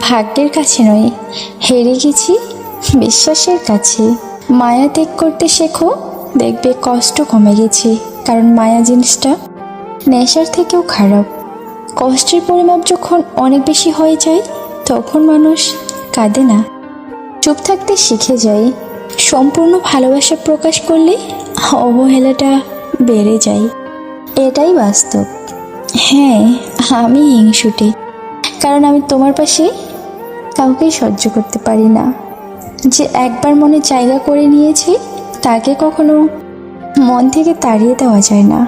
ভাগ্যের কাছে নয়, হেরে গেছি বিশ্বাসের কাছে। মায়া ত্যাগ করতে শেখো, দেখবে কষ্ট কমে গেছে, কারণ মায়া জিনিসটা নেশার থেকেও খারাপ। কষ্টের পরিমাপ যখন অনেক বেশি হয়ে যায়, তখন মানুষ কাঁদে না। চুপ থাকতে শিখে যায়, সম্পূর্ণ ভালোবাসা প্রকাশ করলে অবহেলাটা বেড়ে যায়। এটাই বাস্তব। হ্যাঁ আমি হিংসুটে। কারণ আমি তোমার পাশে কাউকেই সহ্য করতে পারি না। যে একবার মনে জায়গা করে নিয়েছে, তাকে কখনো মন থেকে তাড়িয়ে দেওয়া যায় না।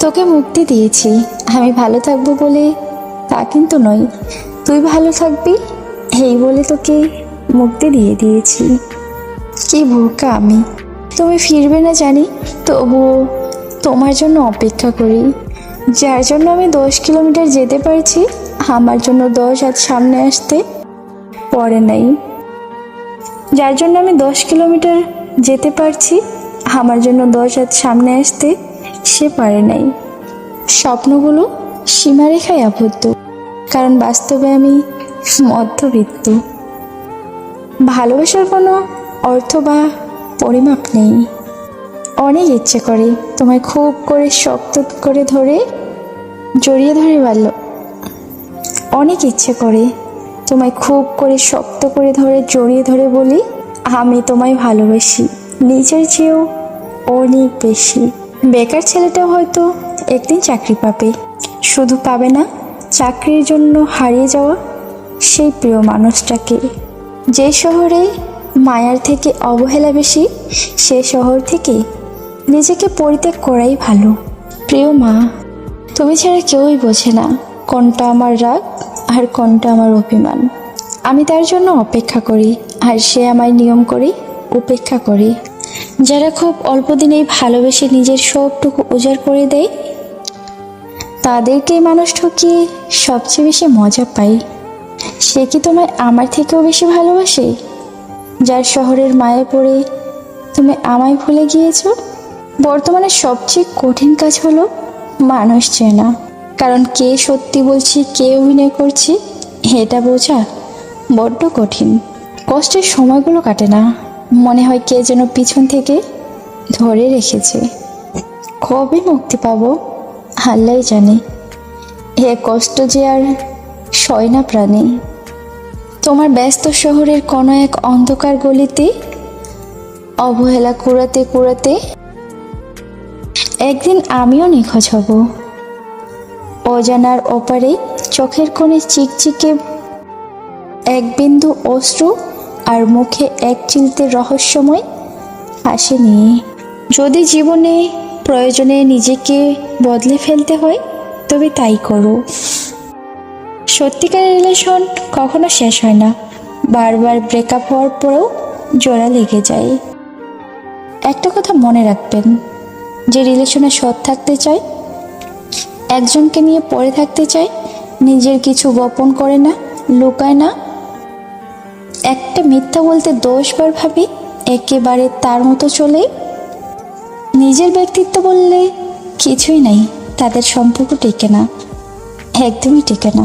তোকে মুক্তি দিয়েছি। আমি ভালো থাকব বলে তা কিন্তু নয়। তুই ভালো থাকবি, এই বলে তোকে মুক্তি দিয়ে দিয়েছি। কি বোকা আমি। তুমি ফিরবে না জানি, তবুও তোমার জন্য অপেক্ষা করি। যার জন্য আমি দশ কিলোমিটার যেতে পারছি আমার জন্য দশ হাত সামনে আসতে পরে নাই। যার জন্য আমি দশ কিলোমিটার যেতে পারছি, আমার জন্য দশ হাত সামনে আসতে সে পারে নাই। স্বপ্নগুলো সীমারেখায় আবদ্ধ, কারণ বাস্তবে আমি মধ্যবিত্ত। ভালোবাসার কোনো অর্থ বা পরিমাপ নেই। অনেক ইচ্ছে করে, তোমায় খুব করে শক্ত করে ধরে, জড়িয়ে ধরে ভালো অনেক ইচ্ছে করে। তোমায় খুব করে শক্ত করে ধরে, জড়িয়ে ধরে বলি, আমি তোমায় ভালোবাসি। নিজের চেয়েও অনেক বেশি। বেকার ছেলেটাও হয়তো একদিন চাকরি পাবে। শুধু পাবে না, চাকরির জন্য হারিয়ে যাওয়া সেই প্রিয় মানুষটাকে। যে শহরে মায়ার থেকে অবহেলা বেশি, সে শহর থেকে নিজেকে পরিত্যাগ করাই ভালো। প্রিয় মা, তুমি ছাড়া কেউই বোঝে না কোনটা আমার রাগ আর কোনটা আমার অভিমান? আমি তার জন্য অপেক্ষা করি, আর সে আমায় নিয়ম করে, উপেক্ষা করে। যারা খুব অল্প দিনেই ভালোবেসে নিজের সবটুকু উজাড় করে দেয়, তাদেরকেই মানুষ ঠকিয়ে সবচেয়ে বেশি মজা পাই। সে কি তোমায় আমার থেকেও বেশি ভালোবাসে? যার শহরের মায়ে পড়ে তুমি আমায় ভুলে গিয়েছো? বর্তমানে সবচেয়ে কঠিন কাজ হলো মানুষ চেনা। কারণ কে সত্যি বলছি, কে অভিনয় করছি, এটা বোঝা বড্ড কঠিন। কষ্টের সময়গুলো কাটে না। মনে হয় কে যেন পিছন থেকে ধরে রেখেছে। কবে মুক্তি পাবো? আল্লাহ জানে। হে কষ্ট যে আর সয় না প্রাণী। তোমার ব্যস্ত শহরের কোনো এক অন্ধকার গলিতে, অবহেলা কুড়াতে কুড়াতে, একদিন আমিও নিখোঁজ হব। অজানার ওপারে চোখের কোণে চিকচিকে এক বিন্দু অশ্রু আর মুখে এক চিলতে রহস্যময় হাসি নিয়ে। যদি জীবনে প্রয়োজনে নিজেকে বদলে ফেলতে হয়, তবে তাই করো। সত্যিকারের রিলেশন কখনো শেষ হয় না। বারবার ব্রেকআপ হওয়ার পরেও জোড়া লেগে যায়। একটা কথা মনে রাখবেন, যে রিলেশনে সৎ থাকতে চায় একজনকে নিয়ে পড়ে থাকতে চায়, নিজের কিছু গোপন করে না, লুকায় না। একটা মিথ্যা বলতে দশবার ভাবি, একেবারে তার মতো চলে। নিজের ব্যক্তিত্ব বললে কিছুই নাই, তাদের সম্পর্ক টেকে না, একদমই টেকে না।